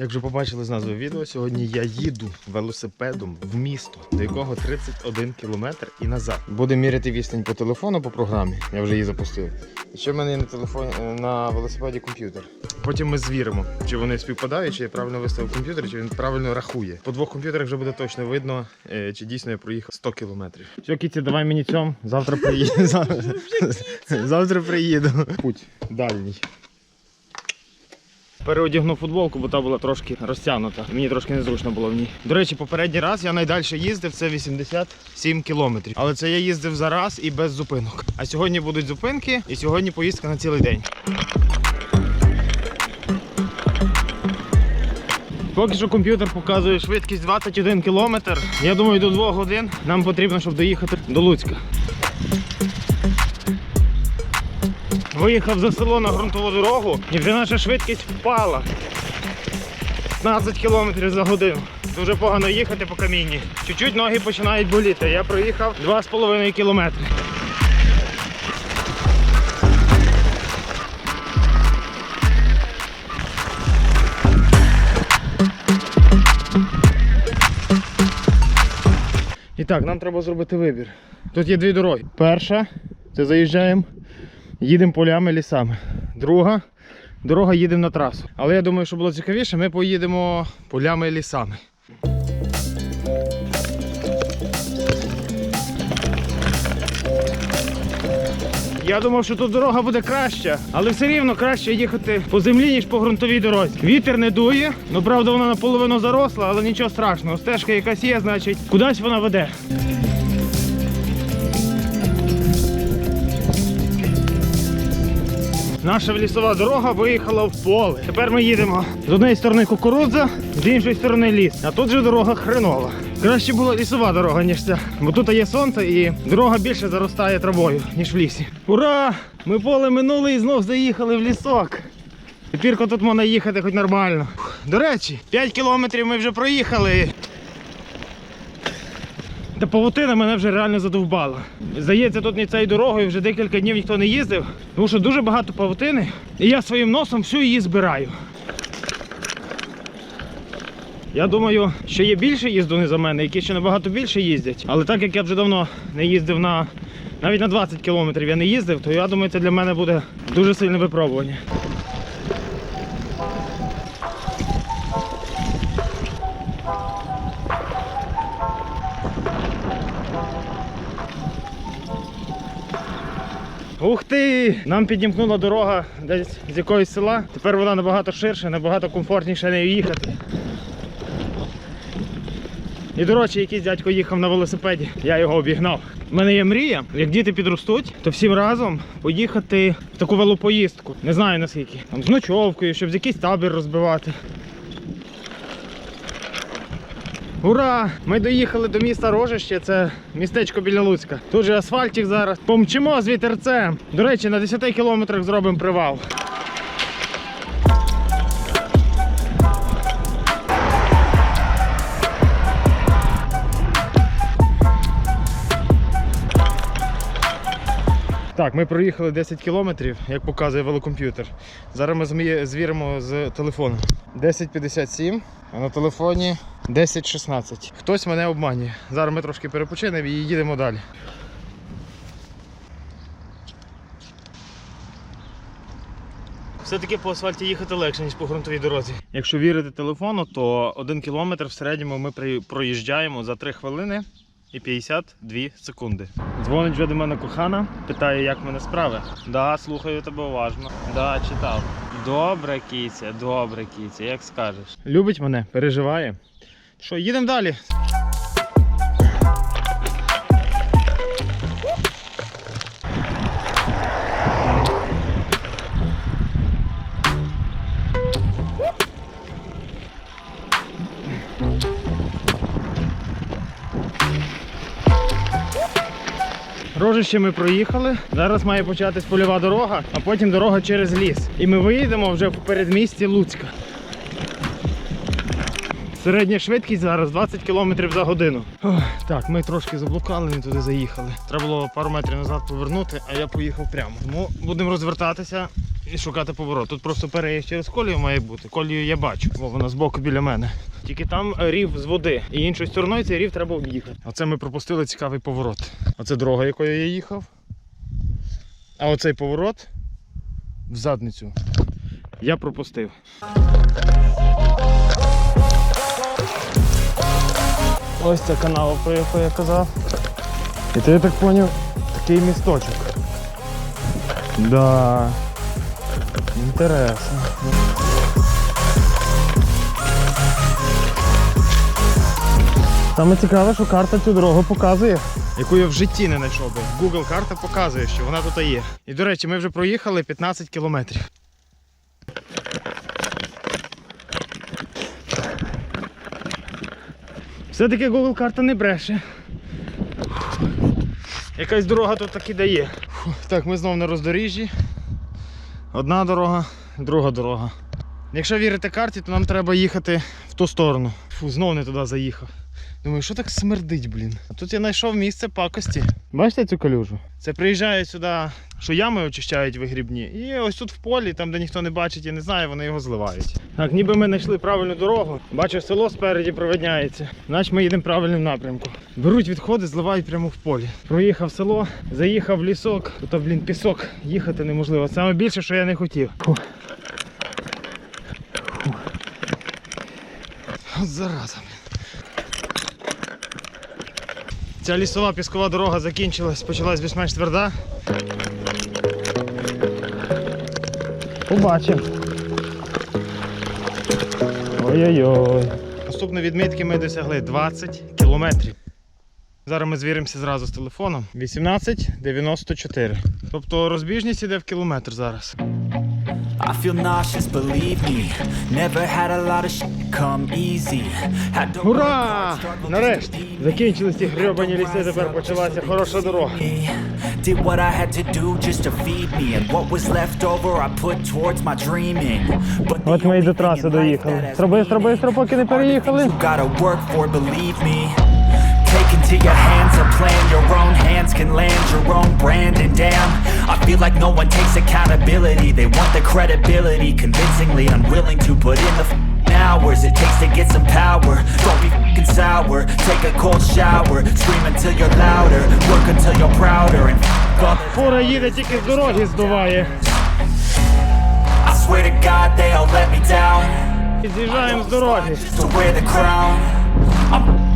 Як вже побачили з назви відео, сьогодні я їду велосипедом в місто, до якого 31 кілометр і назад. Будемо міряти відстань по телефону по програмі. Я вже її запустив. І ще в мене є на телефоні на велосипеді комп'ютер. Потім ми звіримо, чи вони співпадають, чи я правильно виставив комп'ютер, чи він правильно рахує. По двох комп'ютерах вже буде точно видно, е, чи дійсно я проїхав 100 кілометрів. Все, Кіті, давай мені цьому. Завтра приїду. Завтра приїду. Путь дальній. Переодягнув футболку, бо та була трошки розтягнута. Мені трошки незручно було в ній. До речі, попередній раз я найдальше їздив це 87 кілометрів. Але це я їздив за раз і без зупинок. А сьогодні будуть зупинки, і сьогодні поїздка на цілий день. Поки що комп'ютер показує швидкість 21 кілометр. Я думаю, до 2 годин нам потрібно, щоб доїхати до Луцька. Виїхав за село на ґрунтову дорогу і вже наша швидкість впала. 15 км за годину. Дуже погано їхати по камінні. Чуть-чуть ноги починають боліти. Я проїхав 2,5 кілометри. І так, нам треба зробити вибір. Тут є дві дороги. Перша це заїжджаємо їдемо полями лісами. Друга дорога їдемо на трасу. Але я думаю, що було цікавіше, ми поїдемо полями лісами. Я думав, що тут дорога буде краща, але все рівно краще їхати по землі, ніж по ґрунтовій дорозі. Вітер не дує, ну правда вона наполовину заросла, але нічого страшного. Стежка якась є, значить, кудись вона веде. Наша лісова дорога виїхала в поле. Тепер ми їдемо з однієї сторони кукурудза, з іншої сторони ліс. А тут же дорога хренова. Краще була лісова дорога, ніж ця. Бо тут є сонце і дорога більше заростає травою, ніж в лісі. Ура! Ми поле минули і знов заїхали в лісок. Тепер тут можна їхати хоч нормально. До речі, 5 кілометрів ми вже проїхали. Та павутина мене вже реально задовбала. Здається, тут не цією дорогою вже декілька днів ніхто не їздив, тому що дуже багато павутини, і я своїм носом всю її збираю. Я думаю, що є більше їздуни за мене, які ще набагато більше їздять. Але так як я вже давно не їздив на навіть на 20 кілометрів я не їздив, то я думаю, це для мене буде дуже сильне випробування. Ух ти! Нам підімкнула дорога десь з якогось села. Тепер вона набагато ширша, набагато комфортніше нею їхати. І, до речі, якийсь дядько їхав на велосипеді, я його обігнав. У мене є мрія, як діти підростуть, то всім разом поїхати в таку велопоїздку. Не знаю наскільки. Там з ночовкою, щоб якийсь табір розбивати. Ура! Ми доїхали до міста Рожище, це містечко біля Луцька. Тут же асфальтик зараз. Помчимо з вітерцем. До речі, на 10 кілометрах зробимо привал. Так, ми проїхали 10 кілометрів, як показує велокомп'ютер. Зараз ми звіримо з телефону. 10.57, а на телефоні 10.16. Хтось мене обманює. Зараз ми трошки перепочинемо і їдемо далі. Все-таки по асфальті їхати легше, ніж по ґрунтовій дорозі. Якщо вірити телефону, то один кілометр в середньому ми проїжджаємо за 3 хвилини і 52 секунди. Дзвонить вже до мене кохана, питає, як в мене справи. Да, слухаю тебе уважно. Да, читав. Добре, кіця, добре, кіця, як скажеш. Любить мене, переживає. Що, їдемо далі. Рожище ми проїхали. Зараз має початись польова дорога, а потім дорога через ліс. І ми виїдемо вже в передмісті Луцька. Середня швидкість зараз 20 км за годину. Ох, так, ми трошки заблукали, не туди заїхали. Треба було пару метрів назад повернути, а я поїхав прямо. Тому будемо розвертатися і шукати поворот. Тут просто переїзд через колію має бути. Колію я бачу, бо вона збоку біля мене. Тільки там рів з води. І іншою стороною цей рів треба об'їхати. Оце ми пропустили цікавий поворот. Оце дорога, якою я їхав. А оцей поворот в задницю я пропустив. Ось ця канава, про яку я казав. І ти я так зрозумів, такий місточок. Да. Інтересно. Саме цікаве, що карта цю дорогу показує. Яку я в житті не знайшов би. Google карта показує, що вона тут є. І до речі, ми вже проїхали 15 кілометрів. Все-таки Google карта не бреше. Якась дорога тут таки дає. Так, ми знову на роздоріжжі. Одна дорога, друга дорога. Якщо вірити карті, то нам треба їхати в ту сторону. Фу, Знову не туди заїхав. Думаю, що так смердить, блін. А тут я знайшов місце пакості. Бачите цю калюжу? Це приїжджають сюди, що ями очищають вигрібні. І ось тут в полі, там де ніхто не бачить і не знає, вони його зливають. Так, ніби ми знайшли правильну дорогу. Бачу, село спереді проведняється. Значить ми їдемо в правильному напрямку. Беруть відходи, зливають прямо в полі. Проїхав село, заїхав в лісок. Тут, блін, пісок. Їхати неможливо. Саме більше, що я не хотів. Фу. Фу. От зараза, блін. Ця лісова піскова дорога закінчилась, почалась більш-менш тверда. Побачимо. Ой-ой-ой. Наступної відмітки ми досягли 20 кілометрів. Зараз ми звіримося зразу з телефоном. 18,94. Тобто розбіжність іде в кілометр зараз. I feel nauseous, believe me. Never had a lot of shit come easy. Had to Ура! Нарешті! Закінчились ті грьобані ліси, тепер почалася хороша дорога. Did what I had to do just to feed me, and what was left over I put towards my dreaming. But От ми і до траси доїхали. has Строби, строби, поки не переїхали. you gotta work for, believe me. Take into your hands a plan, your own hands can land your own brand, and damn, I feel like no one takes accountability. They want the credibility, convincingly unwilling to put in the f***ing hours it takes to get some power. Don't be f***ing sour, take a cold shower, scream until you're louder, work until you're prouder, and f*** all the Фура їде тільки з дороги здуває. I swear to God they all let me down. З'їжджаємо з дороги. To wear the crown, I'm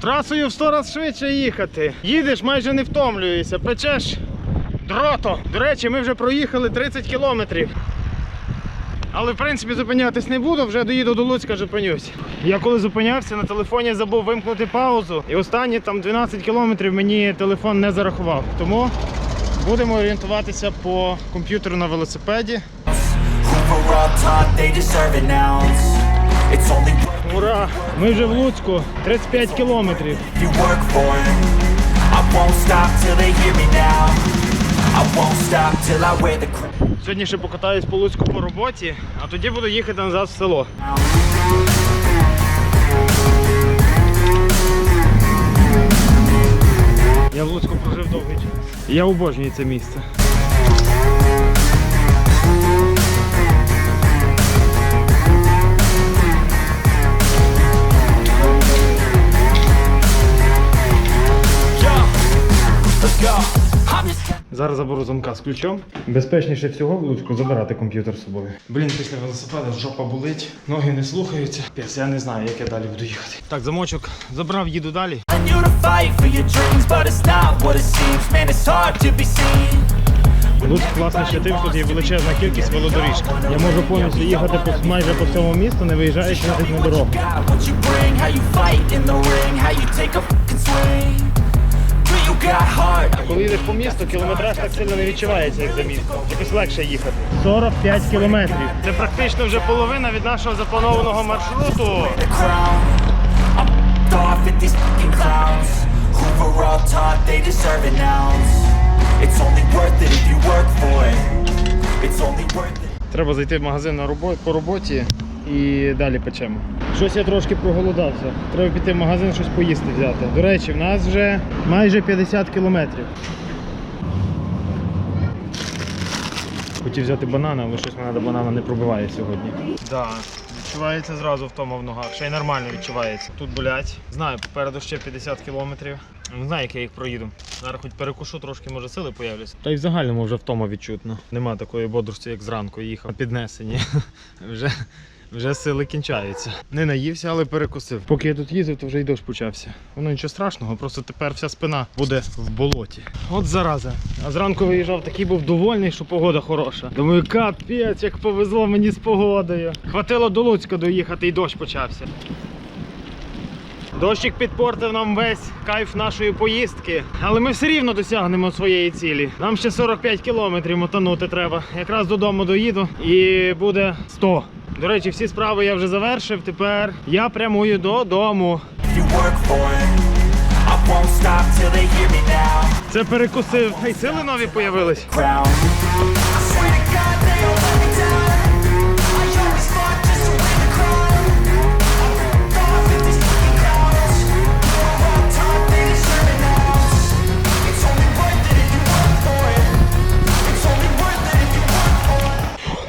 Трасою в сто раз швидше їхати. Їдеш, майже не втомлюєшся, печеш дрото. До речі, ми вже проїхали 30 кілометрів. Але в принципі зупинятись не буду, вже доїду до Луцька, зупинюсь. Я коли зупинявся, на телефоні забув вимкнути паузу. І останні там 12 кілометрів мені телефон не зарахував. Тому будемо орієнтуватися по комп'ютеру на велосипеді. Ура! Ми вже в Луцьку, 35 кілометрів. Сьогодні ще покатаюсь по Луцьку по роботі, а тоді буду їхати назад в село. Я в Луцьку прожив довгий час. Я обожнюю це місце. Зараз заберу замка з ключом. Безпечніше всього в забирати комп'ютер з собою. Блін, після велосипеда жопа болить, ноги не слухаються. Піс, я не знаю, як я далі буду їхати. Так, замочок забрав, їду далі. telling you to fight for your dreams, but it's not what it seems. Man, it's hard to be seen. Луцьк класний ще тим, що тут є величезна кількість велодоріжок. Я можу повністю їхати по майже по всьому місту, не виїжджаючи навіть на дорогу. Коли їдеш по місту, кілометраж так сильно не відчувається, як за містом. Якось легше їхати. 45 кілометрів. Це практично вже половина від нашого запланованого маршруту. Треба зайти в магазин на робо- по роботі і далі печемо. Щось я трошки проголодався. Треба піти в магазин щось поїсти взяти. До речі, в нас вже майже 50 кілометрів. хотів взяти банана, але щось мене до банана не пробиває сьогодні. Да, відчувається зразу втома в ногах. Ще й нормально відчувається. Тут болять. Знаю, попереду ще 50 кілометрів. Не знаю, як я їх проїду. Зараз хоч перекушу, трошки може сили появляться. Та й в загальному вже втома відчутно. Нема такої бодрості, як зранку їхав. Піднесені. вже, вже сили кінчаються. Не наївся, але перекусив. Поки я тут їздив, то вже й дощ почався. Воно нічого страшного, просто тепер вся спина буде в болоті. От зараза. А зранку виїжджав, такий був довольний, що погода хороша. Думаю, капець, як повезло мені з погодою. Хватило до Луцька доїхати і дощ почався. Дощик підпортив нам весь кайф нашої поїздки, але ми все рівно досягнемо своєї цілі. Нам ще 45 кілометрів мотанути треба. Якраз додому доїду і буде 100. До речі, всі справи я вже завершив. Тепер я прямую додому. Це перекусив. Ай, сили нові появились.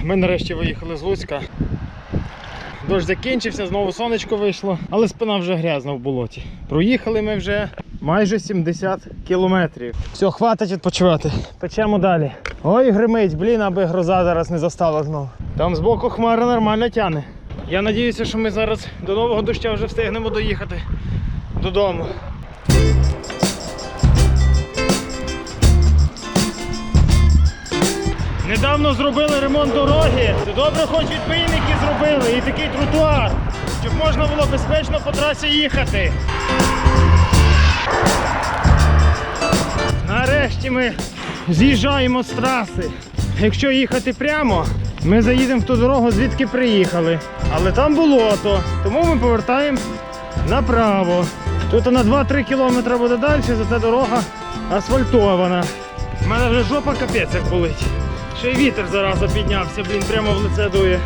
Ми нарешті виїхали з Луцька. Дощ закінчився, знову сонечко вийшло, але спина вже грязна в болоті. Проїхали ми вже майже 70 кілометрів. Все, хватить відпочивати. Печемо далі. Ой, гримить, блін, аби гроза зараз не застала знову. Там збоку хмара нормально тяне. Я сподіваюся, що ми зараз до нового доща вже встигнемо доїхати додому. Недавно зробили ремонт дороги. Добре, хоч відбійники зробили і такий тротуар, щоб можна було безпечно по трасі їхати. Нарешті ми з'їжджаємо з траси. Якщо їхати прямо, ми заїдемо в ту дорогу, звідки приїхали. Але там болото, тому ми повертаємо направо. Тут на 2-3 кілометри буде далі, зате дорога асфальтована. У мене вже жопа капець як болить. Ще й вітер зараза піднявся, блін, прямо в лице дує.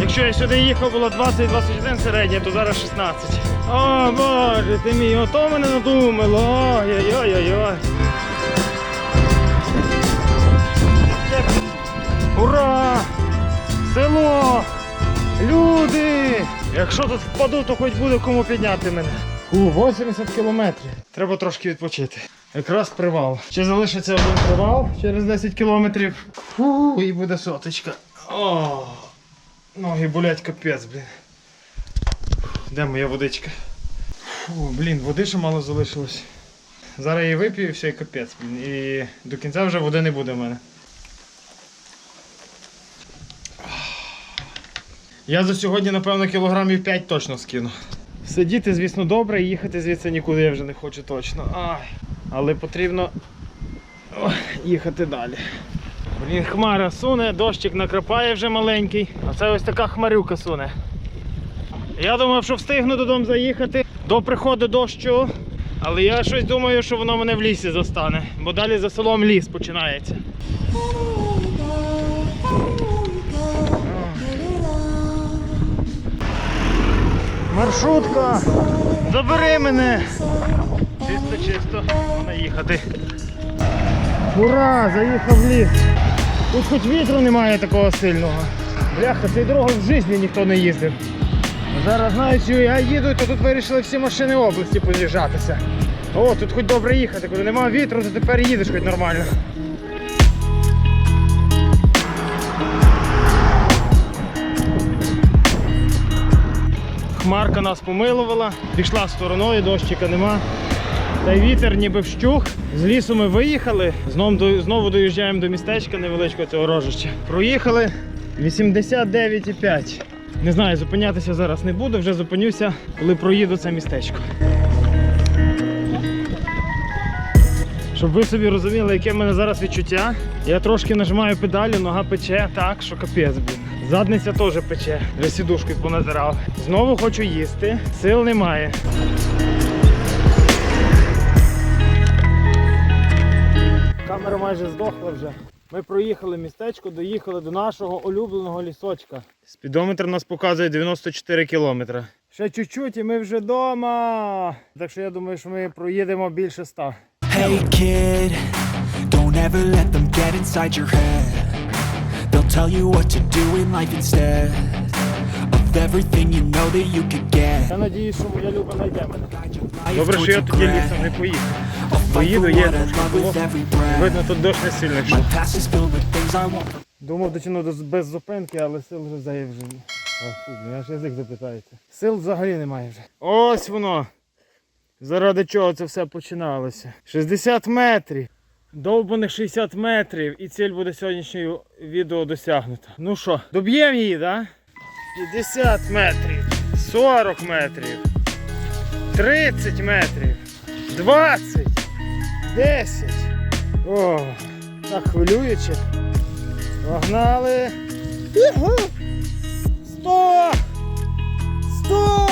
Якщо я сюди їхав, було 20-21 середнє, то зараз 16. О, боже ти мій, ото мене надумало. Ой-ой-ой-ой. Ура! Село! Люди! Якщо тут впаду, то хоч буде кому підняти мене. У 80 кілометрів. Треба трошки відпочити. Якраз привал. Ще залишиться один привал через 10 кілометрів. Фу, і буде соточка. О, ноги болять капець, блін. Де моя водичка? Фу, блін, води ще мало залишилось. Зараз її вип'ю і все, і капець. Блін. І до кінця вже води не буде в мене. Я за сьогодні, напевно, кілограмів 5 точно скину. Сидіти, звісно, добре, і їхати звідси нікуди я вже не хочу точно. Ай. Але потрібно їхати далі. Блін, хмара суне, дощик накрапає вже маленький, а це ось така хмарюка суне. Я думав, що встигну додому заїхати до приходу дощу, але я щось думаю, що воно мене в лісі застане, бо далі за селом ліс починається. Маршрутка! Забери мене! Чисто, чисто, можна їхати. Ура! Заїхав в ліс. Тут хоч вітру немає такого сильного. Бляха, цією дорогою в житті ніхто не їздив. Зараз знаю, що я їду, то тут вирішили всі машини області поз'їжджатися. О, тут хоч добре їхати, коли немає вітру, то тепер їдеш хоч нормально. Хмарка нас помилувала, пішла стороною, дощика нема. Та й вітер ніби вщух. З лісу ми виїхали, знову, доїжджаємо до містечка невеличкого цього рожища. Проїхали 89,5. Не знаю, зупинятися зараз не буду, вже зупинюся, коли проїду це містечко. Щоб ви собі розуміли, яке в мене зараз відчуття. Я трошки нажимаю педалі, нога пече так, що капець, блін. Задниця теж пече, вже сідушкою поназирав. Знову хочу їсти, сил немає. Камера майже здохла вже. Ми проїхали містечко, доїхали до нашого улюбленого лісочка. Спідометр нас показує 94 кілометри. Ще чуть-чуть і ми вже вдома. Так що я думаю, що ми проїдемо більше 100. Hey kid, don't ever let them get inside your head. tell you what to do in life instead of everything you know that you could get. Я надіюсь, що моя люба знайде мене. Добре, що я тоді лісом не поїхав. Поїду, є. Видно, тут дощ не сильно Думав дотягну до без зупинки, але сил вже взагалі вже. аж язик запитається. Сил взагалі немає вже. Ось воно. Заради чого це все починалося. 60 метрів. Довбаних 60 метрів і ціль буде сьогоднішнього відео досягнута. Ну що, доб'ємо її, так? Да? 50 метрів, 40 метрів, 30 метрів, 20, 10. О, так хвилююче. Погнали! Сто! Сто!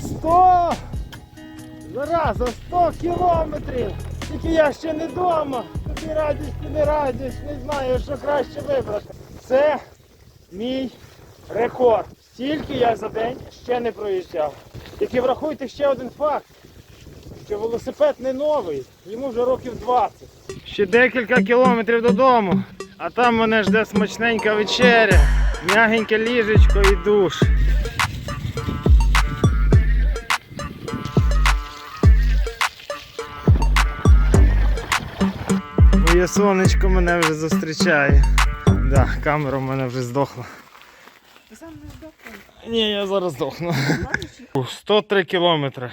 Сто! Зараза, 100 кілометрів! Тільки я ще не вдома. Тобі радість не радість, не знаю, що краще вибрати. Це мій рекорд. Стільки я за день ще не проїжджав. Тільки врахуйте ще один факт, що велосипед не новий, йому вже років 20. Ще декілька кілометрів додому, а там мене жде смачненька вечеря, м'ягеньке ліжечко і душ. Моє сонечко мене вже зустрічає. Да, камера в мене вже здохла. Ти сам не здохнув. Ні, я зараз здохну. 103 кілометри.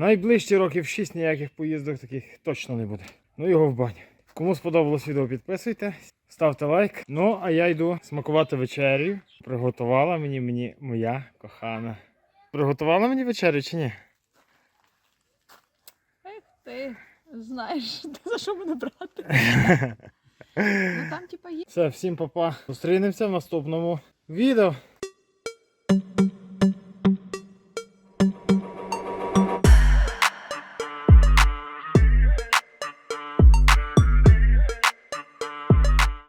Найближчі років 6 ніяких поїздок таких точно не буде. Ну його в баню. Кому сподобалось відео, підписуйтесь, ставте лайк. Ну, а я йду смакувати вечерю. Приготувала мені мені моя кохана. Приготувала мені вечерю чи ні? Ех ти знаєш, за що мене брати? Ну там типа є. Все, всім па-па. Зустрінемося в наступному відео.